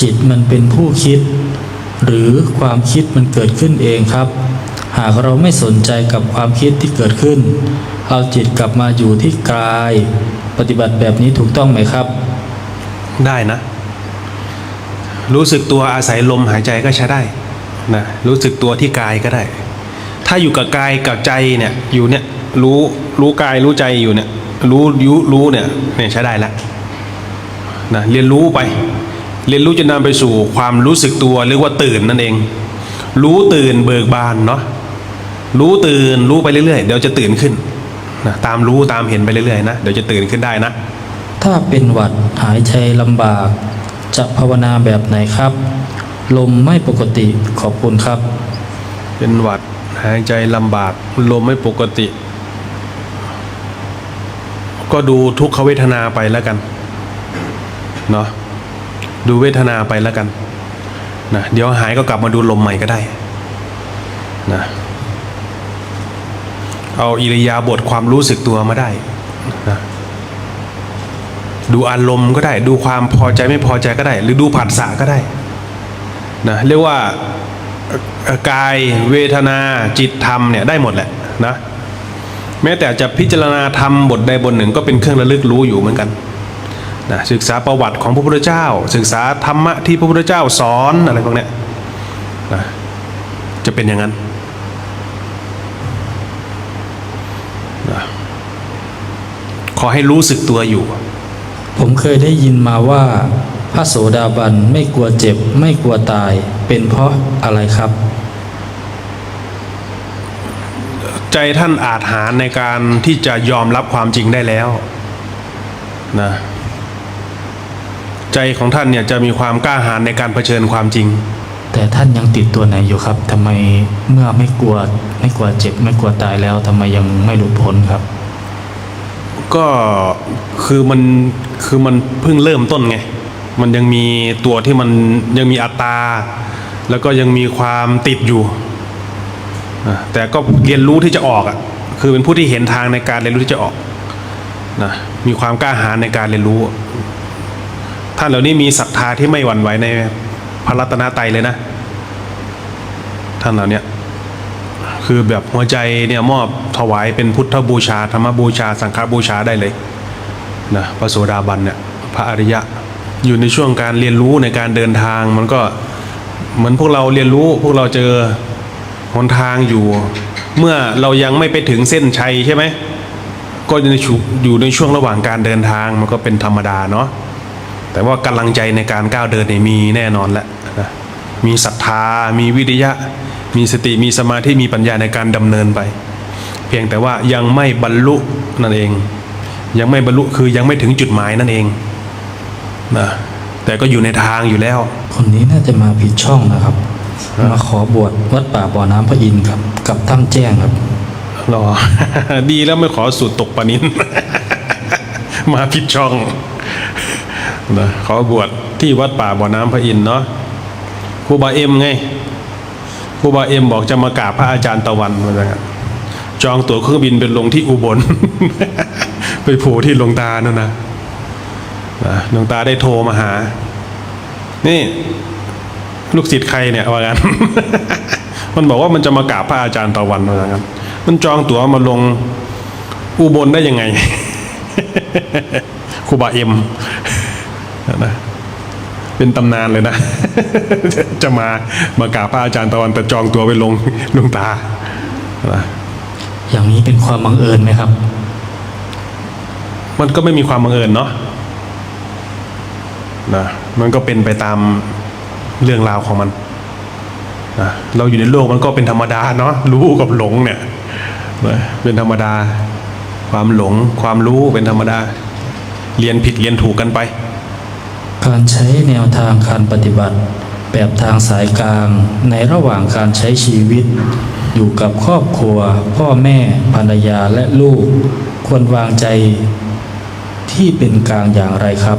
จิตมันเป็นผู้คิด หรือความคิดมันเกิดขึ้นเองครับ หากเราไม่สนใจกับความคิดที่เกิดขึ้น เอาจิตกลับมาอยู่ที่กาย ปฏิบัติแบบนี้ถูกต้องไหมครับ ได้นะ รู้สึกตัวอาศัยลมหายใจก็ใช้ได้นะรู้สึกตัวที่กายก็ได้ ถ้าอยู่กับกายกับใจเนี่ยอยู่เนี่ยรู้รู้กายรู้ใจอยู่เนี่ยรู้ยุรู้เนี่ยเนี่ยใช้ได้แล้วนะเรียนรู้ไป เรียนรู้จะนำไปสู่ความรู้สึกตัวเรียกว่าตื่นนั่นเอง รู้ตื่นเบิกบานเนาะรู้ตื่นรู้ไปเรื่อยๆ เดี๋ยวจะตื่นขึ้นนะตามรู้ตามเห็นไปเรื่อยๆนะเดี๋ยวจะตื่นขึ้นได้นะ ถ้าเป็นหวัดหายใจลำบาก จะภาวนาแบบไหนครับ ลมไม่ปกติขอบคุณครับ เป็นหวัดหายใจลำบาก ลมไม่ปกติ ก็ดูทุกขเวทนาไปแล้วกันเนาะ ดูเวทนาไปแล้วกันนะเดี๋ยวหายก็กลับมาดูลมใหม่ก็ได้นะเอาอิริยาบถความรู้สึกตัวมาได้นะดูอารมณ์ก็ได้ ดูความพอใจไม่พอใจก็ได้ หรือดูผัสสะก็ได้นะเรียกว่ากายเวทนาจิตธรรมเนี่ยได้หมดแหละนะแม้แต่จะพิจารณาธรรมบทใดบทหนึ่งก็เป็นเครื่องระลึกรู้อยู่เหมือนกัน นะศึกษาประวัติของพระพุทธเจ้า ศึกษาธรรมะที่พระพุทธเจ้าสอนอะไรพวกเนี้ยนะจะเป็นอย่างนั้นนะขอให้รู้สึกตัวอยู่ ผมเคยได้ยินมาว่า พระโสดาบันไม่กลัวเจ็บ ไม่กลัวตาย เป็นเพราะอะไรครับ ใจท่านอาจหารในการที่จะยอมรับความจริงได้แล้วนะ ใจของท่านเนี่ยจะมีความกล้าหาญในการเผชิญความจริง แต่ท่านยังติดตัวไหนอยู่ครับทำไมเมื่อไม่กลัวไม่กลัวเจ็บไม่กลัวตายแล้วทำไมยังไม่หลุดพ้นครับ ก็คือมันคือมันเพิ่งเริ่มต้นไง มันยังมีตัวที่มันยังมีอัตตราแล้วก็ยังมีความติดอยู่อะแต่ก็เรียนรู้ที่จะออกอะคือเป็นผู้ที่เห็นทางในการเรียนรู้ที่จะออกนะมีความกล้าหาญในการเรียนรู้ ท่านเหล่านี้มีศรัทธาที่ไม่หวั่นไหวในพระรัตนตรัยเลยนะ ท่านเหล่านี้คือแบบหัวใจเนี่ยมอบถวายเป็นพุทธบูชาธรรมบูชา สังฆบูชาได้เลยนะพระโสดาบันเนี่ยพระอริยะอยู่ในช่วงการเรียนรู้ในการเดินทางมันก็เหมือนพวกเราเรียนรู้พวกเราเจอหนทางอยู่ เมื่อเรายังไม่ไปถึงเส้นชัยใช่ไหมก็อยู่ในช่วงระหว่างการเดินทางมันก็เป็นธรรมดาเนาะ แต่ว่ากำลังใจในการก้าวเดินเนี่ยมีแน่นอนแหละนะมีศรัทธา มีวิริยะ มีสติมีสมาธิมีปัญญาในการดำเนินไป เพียงแต่ว่ายังไม่บรรลุนั่นเอง ยังไม่บรรลุคือยังไม่ถึงจุดหมายนั่นเองนะแต่ก็อยู่ในทางอยู่แล้ว คนนี้น่าจะมาผิดช่องนะครับมาขอบวชวัดป่าบ่อน้ำพระอินทร์ครับ กับถ้ำแจ้งครับรอดีแล้วไม่ขอสูตรตกปลานิน มาผิดช่อง นะขอบวชที่วัดป่าบ่อน้ำพระอินเนาะครูบาเอ็มไงครูบาเอ็มบอกจะมากราบพระอาจารย์ตะวันว่าอย่างนั้นจองตั๋วเครื่องบินเป็นลงที่อุบล ไปผล่ที่หลวงตานั่นนะนะหลวงตาได้โทรมาหา นี่ ลูกศิษย์ใครเนี่ยว่างั้นมันบอกว่ามันจะมากราบพระอาจารย์ตะวันว่างั้นมันจองตั๋วมาลงอุบลได้ยังไงครูบาเอ็ม นะเป็นตำนานเลยนะ จะมามากราบพระอาจารย์ตะวันแต่จองตั๋วไปลงหลวงตานะอย่างนี้เป็นความบังเอิญไหมครับ มันก็ไม่มีความบังเอิญเนาะนะมันก็เป็นไปตามเรื่องราวของมันนะเราอยู่ในโลกมันก็เป็นธรรมดาเนาะรู้กับหลงเนี่ยนะเป็นธรรมดา ความหลงความรู้เป็นธรรมดา เรียนผิดเรียนถูกกันไป การใช้แนวทางการปฏิบัติ แบบทางสายกลางในระหว่างการใช้ชีวิต อยู่กับครอบครัว พ่อแม่ภรรยาและลูก ควรวางใจที่เป็นกลางอย่างไรครับ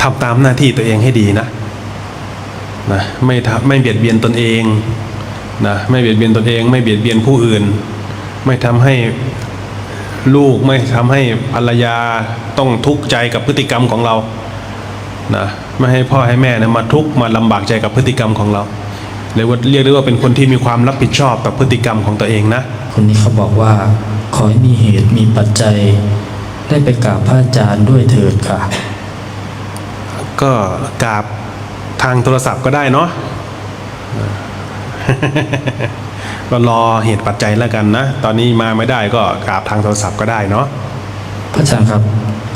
ทำตามหน้าที่ตัวเองให้ดีนะนะไม่ทำไม่เบียดเบียนตนเอง นะไม่เบียดเบียนตนเอง ไม่เบียดเบียนผู้อื่น ไม่ทำให้ลูกไม่ทำให้ภรรยาต้องทุกข์ใจกับพฤติกรรมของเรานะไม่ให้พ่อให้แม่เนี่ยมาทุกข์มาลำบากใจกับพฤติกรรมของเราเรียกว่าเรียกได้ว่าเป็นคนที่มีความรับผิดชอบกับพฤติกรรมของตัวเองนะ คนนี้เขาบอกว่า ขอให้มีเหตุมีปัจจัย ได้ไปกราบพระอาจารย์ด้วยเถิดค่ะ ก็กราบทางโทรศัพท์ก็ได้เนาะ ก็รอเหตุปัจจัยแล้วกันนะ ตอนนี้มาไม่ได้ก็กราบทางโทรศัพท์ก็ได้เนาะพระอาจารย์ครับ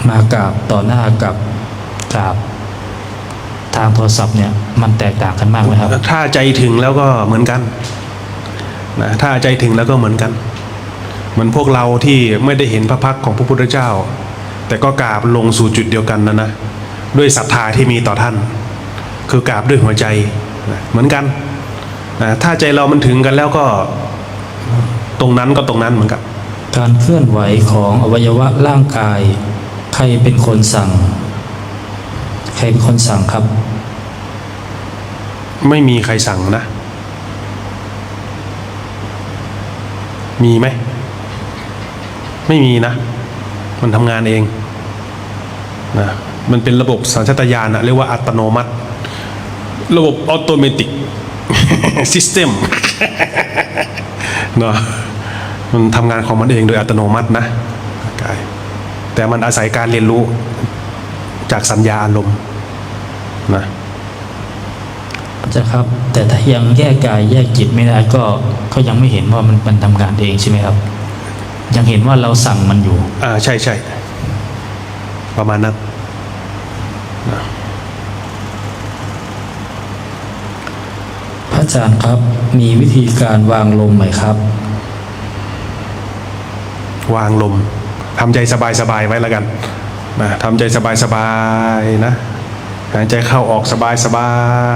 มากราบต่อหน้ากับกราบทางโทรศัพท์เนี่ยมันแตกต่างกันมากไหมครับ ถ้าใจถึงแล้วก็เหมือนกันนะถ้าใจถึงแล้วก็เหมือนกัน เหมือนพวกเราที่ไม่ได้เห็นพระพักตร์ของพระพุทธเจ้า แต่ก็กราบลงสู่จุดเดียวกันนะนะด้วยศรัทธาที่มีต่อท่าน คือกราบด้วยหัวใจนะเหมือนกันนะ ถ้าใจเรามันถึงกันแล้วก็ตรงนั้นก็ตรงนั้นเหมือนกันการเคลื่อนไหวของอวัยวะร่างกาย ใครเป็นคนสั่ง ใครเป็นคนสั่งครับ ไม่มีใครสั่งนะ มีไหม ไม่มีนะ มันทำงานเองนะมันเป็นระบบสัญชาตญาณอะเรียกว่าอัตโนมัติ ระบบออโตเมติก ซิสเต็มเนาะมันทำงานของมันเองโดยอัตโนมัตินะกายแต่มันอาศัยการเรียนรู้จากสัญญาอารมณ์นะจะครับ แต่ถ้ายังแยกกายแยกจิตไม่ได้ก็ก็ยังไม่เห็นว่ามันมันทำงานเองใช่ไหมครับ ยังเห็นว่าเราสั่งมันอยู่ อ่าใช่ใช่ประมาณนั้นพระ อาจารย์ครับมีวิธีการวางลมไหมครับ วางลมทำใจสบายๆไว้แล้วกันนะทำใจสบายๆนะหายใจเข้าออกสบา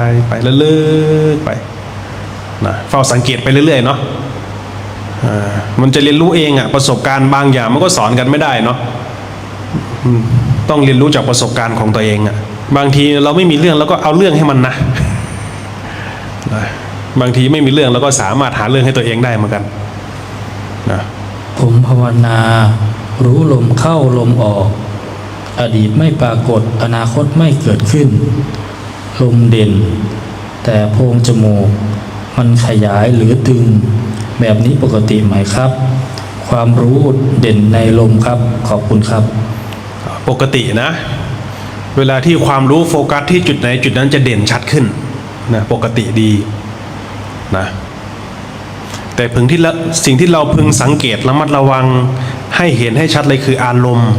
ยๆไปเรื่อยๆไปนะเฝ้าสังเกตไปเรื่อยๆเนาะมันจะเรียนรู้เองอะประสบการณ์บางอย่างมันก็สอนกันไม่ได้เนาะต้องเรียนรู้จากประสบการณ์ของตัวเองอะบางทีเราไม่มีเรื่องแล้วก็เอาเรื่องให้มันนะ นะบางทีไม่มีเรื่องแล้วก็สามารถหาเรื่องให้ตัวเองได้เหมือนกันนะผมภาวนา รู้ลมเข้าลมออก อดีตไม่ปรากฏอนาคตไม่เกิดขึ้น ลมเด่น แต่โพรงจมูก มันขยายหรือตึง แบบนี้ปกติไหมครับ ความรู้เด่นในลมครับ ขอบคุณครับ ปกตินะ เวลาที่ความรู้โฟกัสที่จุดไหนจุดนั้นจะเด่นชัดขึ้น นะปกติดีนะแต่พึงที่ละสิ่งที่เราพึงสังเกตระมัดระวังให้เห็นให้ชัดเลยคืออารมณ์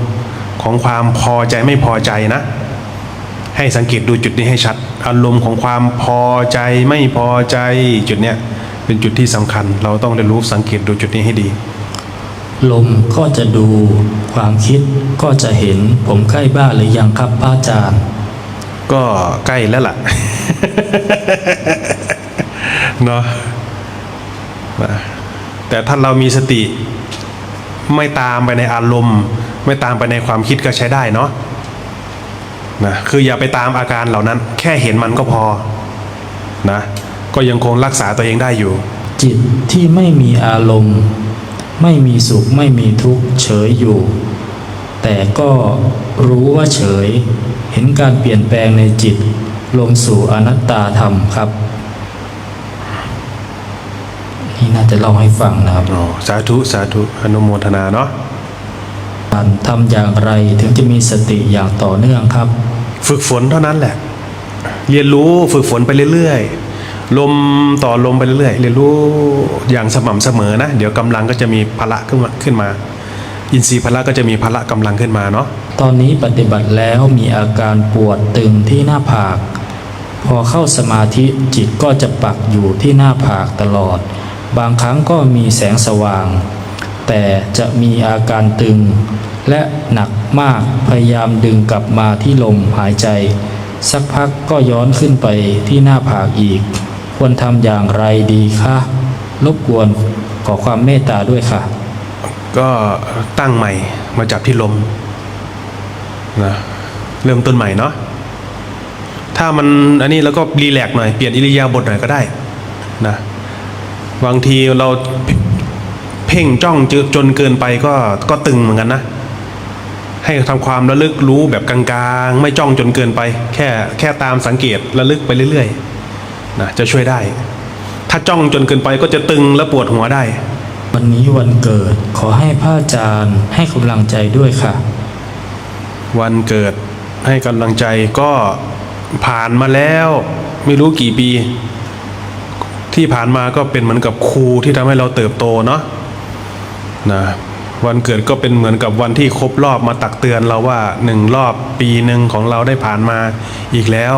ของความพอใจไม่พอใจนะ ให้สังเกตดูจุดนี้ให้ชัด อารมณ์ของความพอใจไม่พอใจจุดเนี้ยเป็นจุดที่สำคัญ เราต้องเรียนรู้สังเกตดูจุดนี้ให้ดี ลมก็จะดูความคิดก็จะเห็นผมใกล้บ้านหรือยังครับพระอาจารย์ ก็ใกล้แล้วล่ะ เนาะแต่ถ้าเรามีสติไม่ตามไปในอารมณ์ ไม่ตามไปในความคิดก็ใช้ได้เนาะนะคืออย่าไปตามอาการเหล่านั้น แค่เห็นมันก็พอนะก็ยังคงรักษาตัวเองได้อยู่ จิตที่ไม่มีอารมณ์ ไม่มีสุขไม่มีทุกข์เฉยอยู่ แต่ก็รู้ว่าเฉย เห็นการเปลี่ยนแปลงในจิต ลงสู่อนัตตาธรรมครับ นี่น่าจะเล่าให้ฟังนะครับอ๋อสาธุสาธุอนุโมทนาเนาะการทำอย่างไรถึงจะมีสติอย่างต่อเนื่องครับ ฝึกฝนเท่านั้นแหละ เรียนรู้ฝึกฝนไปเรื่อยๆ ลมต่อลมไปเรื่อยๆ เรียนรู้อย่างสม่ำเสมอนะ เดี๋ยวกำลังก็จะมีพละขึ้นมาขึ้นมา อินทรีย์พละก็จะมีพละกำลังขึ้นมาเนาะ ตอนนี้ปฏิบัติแล้วมีอาการปวดตึงที่หน้าผาก พอเข้าสมาธิจิตก็จะปักอยู่ที่หน้าผากตลอด บางครั้งก็มีแสงสว่าง แต่จะมีอาการตึง และหนักมากพยายามดึงกลับมาที่ลมหายใจ สักพักก็ย้อนขึ้นไปที่หน้าผากอีก ควรทำอย่างไรดีคะรบกวนขอความเมตตาด้วยค่ะ ก็ตั้งใหม่มาจับที่ลมนะเริ่มต้นใหม่เนาะ ถ้ามันอันนี้แล้วก็รีแลกซ์หน่อยเปลี่ยนอิริยาบถหน่อยก็ได้นะบางทีเราเเพ่งจ้องจจนเกินไปก็ก็ตึงเหมือนกันนะ ให้ทำความระลึกรู้แบบกลางๆ ไม่จ้องจนเกินไป แค่แค่ตามสังเกตระลึกไปเรื่อยๆนะจะช่วยได้ ถ้าจ้องจนเกินไปก็จะตึงและปวดหัวได้ วันนี้วันเกิดขอให้พระอาจารย์ให้กำลังใจด้วยค่ะ วันเกิดให้กำลังใจก็ ผ่านมาแล้วไม่รู้กี่ปี ที่ผ่านมาก็เป็นเหมือนกับครูที่ทำให้เราเติบโตเนาะนะวันเกิดก็เป็นเหมือนกับวันที่ครบรอบมาตักเตือนเราว่าหนึ่งรอบปีหนึ่งของเราได้ผ่านมาอีกแล้ว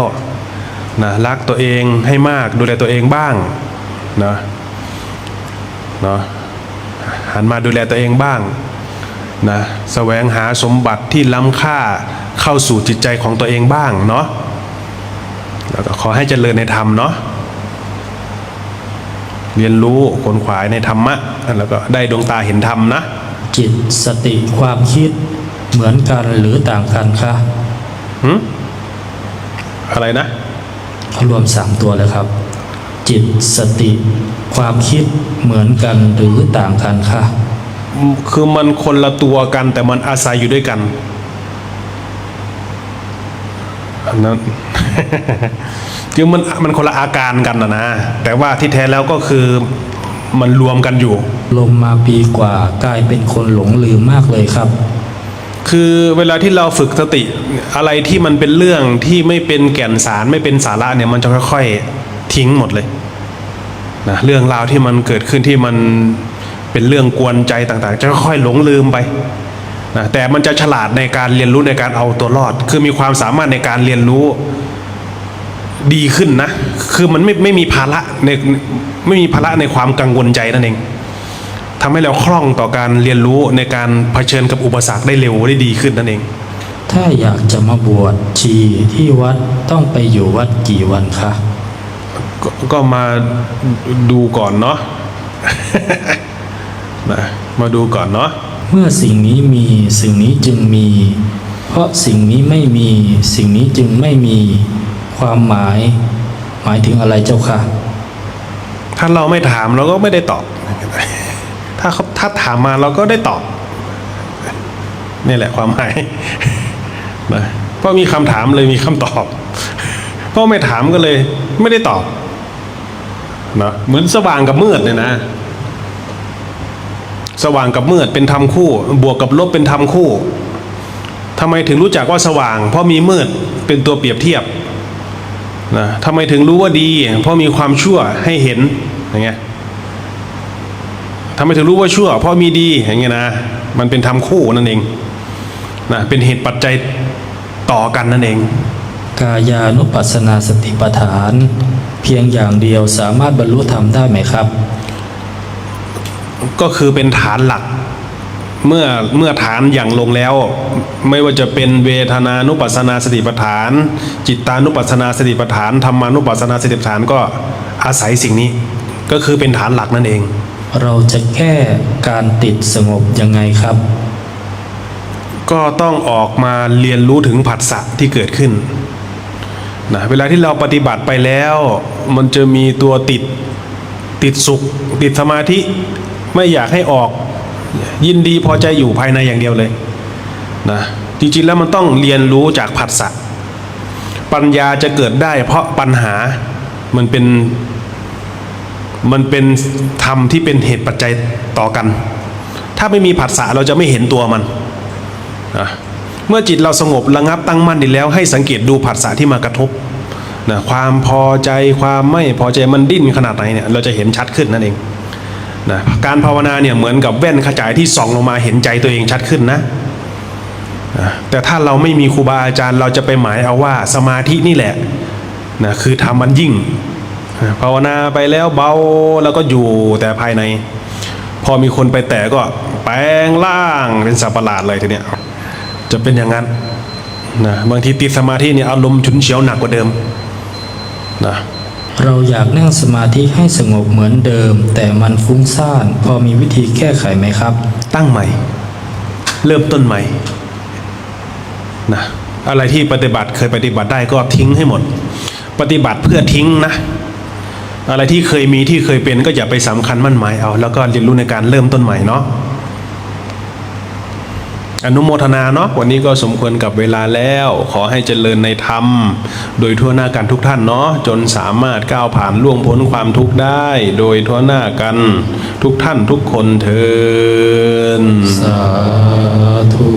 นะรักตัวเองให้มากดูแลตัวเองบ้างนะเนาะหันมาดูแลตัวเองบ้างนะแสวงหาสมบัติที่ล้ำค่าเข้าสู่จิตใจของตัวเองบ้างเนาะ ขอให้เจริญในธรรมเนาะเรียนรู้ขนขวายในธรรมะ แล้วก็ได้ดวงตาเห็นธรรมนะ จิตสติความคิดเหมือนกันหรือต่างกันคะหึอะไรนะ รวมสามตัวเลยครับ จิตสติความคิดเหมือนกันหรือต่างกันคะคือมันคนละตัวกันแต่มันอาศัยอยู่ด้วยกันอันนั้น คือมันมันคนละอาการกันนะนะ แต่ว่าที่แท้แล้วก็คือมันรวมกันอยู่ลมมาปีกว่ากลายเป็นคนหลงลืมมากเลยครับ คือเวลาที่เราฝึกสติ อะไรที่มันเป็นเรื่องที่ไม่เป็นแก่นสารไม่เป็นสาระเนี่ยมันจะค่อยๆทิ้งหมดเลยนะเรื่องราวที่มันเกิดขึ้นที่มันเป็นเรื่องกวนใจต่างๆ จะค่อยๆหลงลืมไปนะแต่มันจะฉลาดในการเรียนรู้ในการเอาตัวรอด คือมีความสามารถในการเรียนรู้ ดีขึ้นนะ คือมันไม่ไม่มีภาระในไม่มีภาระในความกังวลใจนั่นเองทำให้เราคล่องต่อการเรียนรู้ในการเผชิญกับอุปสรรคได้เร็วได้ดีขึ้นนั่นเอง ถ้าอยากจะมาบวชชีที่วัดต้องไปอยู่วัดกี่วันคะกก็มาดูก่อนเนาะนะมาดูก่อนเนาะเมื่อสิ่งนี้มีสิ่งนี้จึงมี เพราะสิ่งนี้ไม่มี สิ่งนี้จึงไม่มี ความหมาย หมายถึงอะไรเจ้าค่ะ ถ้าเราไม่ถามเราก็ไม่ได้ตอบ ถ้าเขาถ้าถามมาเราก็ได้ตอบนี่แหละความหมายนะเพราะมีคำถามเลยมีคำตอบ เพราะไม่ถามก็เลย ไม่ได้ตอบนะเหมือนสว่างกับมืดเนี่ยนะ สว่างกับมืดเป็นธรรมคู่ บวกกับลบเป็นธรรมคู่ทำไมถึงรู้จักว่าสว่าง เพราะมีมืดเป็นตัวเปรียบเทียบ นะทำไมถึงรู้ว่าดี เพราะมีความชั่วให้เห็นอย่างเงี้ยทำไมถึงรู้ว่าชั่ว เพราะมีดีอย่างเงี้ยนะมันเป็นธรรมคู่นั่นเองนะเป็นเหตุปัจจัยต่อกันนั่นเอง กายานุปัสสนาสติปัฏฐาน เพียงอย่างเดียวสามารถบรรลุธรรมได้ไหมครับ ก็คือเป็นฐานหลัก เมื่อเมื่อฐานอย่างลงแล้ว ไม่ว่าจะเป็นเวทนานุปัสสนาสติปัฏฐาน จิตตานุปัสสนาสติปัฏฐานธรรมานุปัสสนาสติปัฏฐานก็อาศัยสิ่งนี้ ก็คือเป็นฐานหลักนั่นเอง เราจะแก้การติดสงบยังไงครับ ก็ต้องออกมาเรียนรู้ถึงผัสสะที่เกิดขึ้นนะเวลาที่เราปฏิบัติไปแล้ว มันจะมีตัวติดติดสุข ติดสมาธิไม่อยากให้ออก ยินดีพอใจอยู่ภายในอย่างเดียวเลยนะจริงๆแล้วมันต้องเรียนรู้จากผัสสะปัญญาจะเกิดได้ เพราะปัญหามันเป็นมันเป็นธรรมที่เป็นเหตุปัจจัยต่อกัน ถ้าไม่มีผัสสะเราจะไม่เห็นตัวมันนะเมื่อจิตเราสงบระงับตั้งมั่นดีแล้ว ให้สังเกตดูผัสสะที่มากระทบนะความพอใจความไม่พอใจมันดิ้นขนาดไหนเนี่ยเราจะเห็นชัดขึ้นนั่นเอง นะการภาวนาเนี่ยเหมือนกับแว่นขจายที่ส่องลงมาเห็นใจตัวเองชัดขึ้นนะนะแต่ถ้าเราไม่มีครูบาอาจารย์เราจะไปหมายเอาว่าสมาธินี่แหละนะคือทำมันยิ่งภาวนาไปแล้วเบาแล้วก็อยู่แต่ภายใน พอมีคนไปแตะก็แปลงร่างเป็นสัปะหลาดเลยทีเนี้ยจะเป็นอย่างนั้นนะบางทีติดสมาธิเนี่ยอารมณ์ฉุนเฉียวหนักกว่าเดิมนะ เราอยากนั่งสมาธิให้สงบเหมือนเดิม แต่มันฟุ้งซ่าน พอมีวิธีแก้ไขไหมครับ ตั้งใหม่ เริ่มต้นใหม่นะอะไรที่ปฏิบัติเคยปฏิบัติได้ก็ทิ้งให้หมด ปฏิบัติเพื่อทิ้งนะ อะไรที่เคยมีที่เคยเป็นก็อย่าไปสำคัญมั่นหมายเอา แล้วก็เรียนรู้ในการเริ่มต้นใหม่เนาะ อนุโมทนาเนาะวันนี้ก็สมควรกับเวลาแล้ว ขอให้เจริญในธรรม โดยทั่วหน้ากันทุกท่านเนาะจนสามารถก้าวผ่านล่วงพ้นความทุกข์ได้ โดยทั่วหน้ากันทุกท่านทุกคนเทินสาธุ